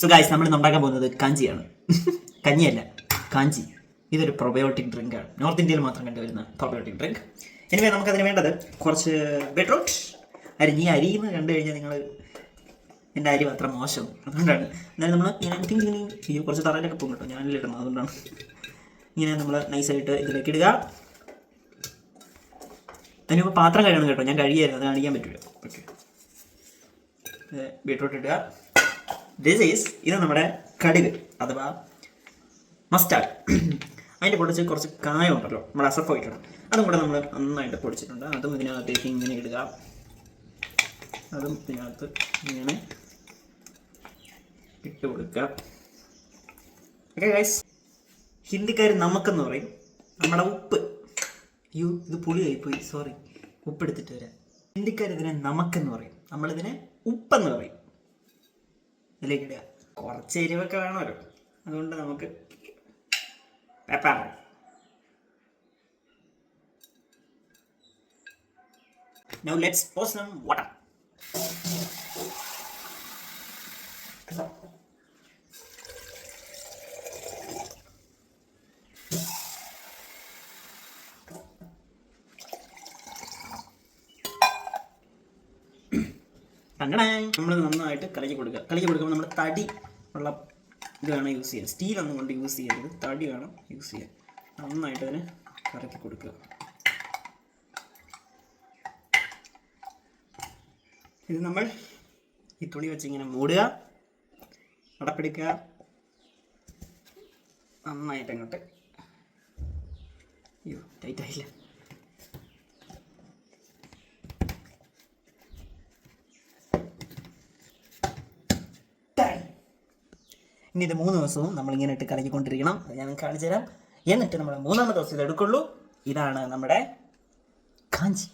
So guys നമ്മൾ ഉണ്ടാക്കാൻ പോകുന്നത് കാഞ്ചിയാണ്. കഞ്ഞിയല്ല കാഞ്ചി. ഇതൊരു പ്രൊബയോട്ടിക് ഡ്രിങ്ക് ആണ്. നോർത്ത് ഇന്ത്യയിൽ മാത്രം കണ്ടുവരുന്ന പ്രൊബയോട്ടിക് ഡ്രിങ്ക് എനിവേ നമുക്കതിന് വേണ്ടത് കുറച്ച് ബീട്രൂട്ട് അരി. ഈ അരി എന്ന് കണ്ടു കഴിഞ്ഞാൽ നിങ്ങൾ എന്റെ അരി അത്ര മോശം. അതുകൊണ്ടാണ്. എന്നാലും നമ്മൾ ഞാൻ തിങ്ക് തിങ്ക് കുറച്ച് തറയിലൊക്കെ പോകും കേട്ടോ. ഞാനിലിടണം അതുകൊണ്ടാണ്. ഇങ്ങനെ നമ്മൾ നൈസായിട്ട് ഇതിലേക്ക് ഇടുക. അതിനിപ്പോൾ പാത്രം കഴുകണം കേട്ടോ. ഞാൻ കഴിയായിരുന്നു അത് കാണിക്കാൻ പറ്റില്ല ഓക്കെ ബീട്രൂട്ട് ഇടുക. ദിസ് ഈസ് ഇത് നമ്മുടെ കടുക് അഥവാ മസ്റ്റാർഡ് അതിന്റെ പൊടിച്ച് കുറച്ച് കായം ഉണ്ടല്ലോ നമ്മൾ അസഫോയിട്ടുണ്ട് അതും കൂടെ നമ്മൾ നന്നായിട്ട് പൊടിച്ചിട്ടുണ്ട്. അതും ഇതിനകത്തേക്ക് ഇങ്ങനെ ഇടുക. അതും ഇതിനകത്ത് ഇങ്ങനെ ഇട്ട് കൊടുക്കുക. ഓക്കെ ഗൈസ് ഹിന്ദിക്കാർ നമുക്കെന്ന് പറയും നമ്മുടെ ഉപ്പ്. അയ്യോ ഇത് പുളിയായിപ്പോയി. സോറി ഉപ്പ് എടുത്തിട്ട് വരാം. ഹിന്ദിക്കാർ ഇതിനെ നമുക്കെന്ന് പറയും. നമ്മളിതിനെ ഉപ്പെന്ന് പറയും. ഇതിലേക്ക് ഇടുക. കുറച്ച് എരിവൊക്കെ വേണമല്ലോ. അതുകൊണ്ട് നമുക്ക് pepper Now let's pour some water. അങ്ങനെ നമ്മൾ നന്നായിട്ട് കലക്കി കൊടുക്കുക കലക്കി കൊടുക്കുമ്പോൾ നമ്മൾ തടി ഉള്ള ഇത് വേണം യൂസ് ചെയ്യാൻ സ്റ്റീലൊന്നും കൊണ്ട് യൂസ് ചെയ്യരുത്. തടി വേണം യൂസ് ചെയ്യാൻ. നന്നായിട്ട് അതിനെ കറക്കി കൊടുക്കുക ഇത് നമ്മൾ ഈ തുണി വെച്ച് ഇങ്ങനെ മൂടുക. അടപ്പെടുക്കുക. നന്നായിട്ട് അങ്ങോട്ട്. അയ്യോ ടൈറ്റ് ഇനി ഇത് മൂന്ന് ദിവസവും നമ്മളിങ്ങനെ ഇട്ട് കലക്കിക്കൊണ്ടിരിക്കണം. ഞാൻ കാണിച്ചു തരാം എന്നിട്ട് നമ്മൾ മൂന്നാമത്തെ ദിവസം ഇത് എടുക്കുള്ളൂ. ഇതാണ് നമ്മുടെ കാഞ്ചി.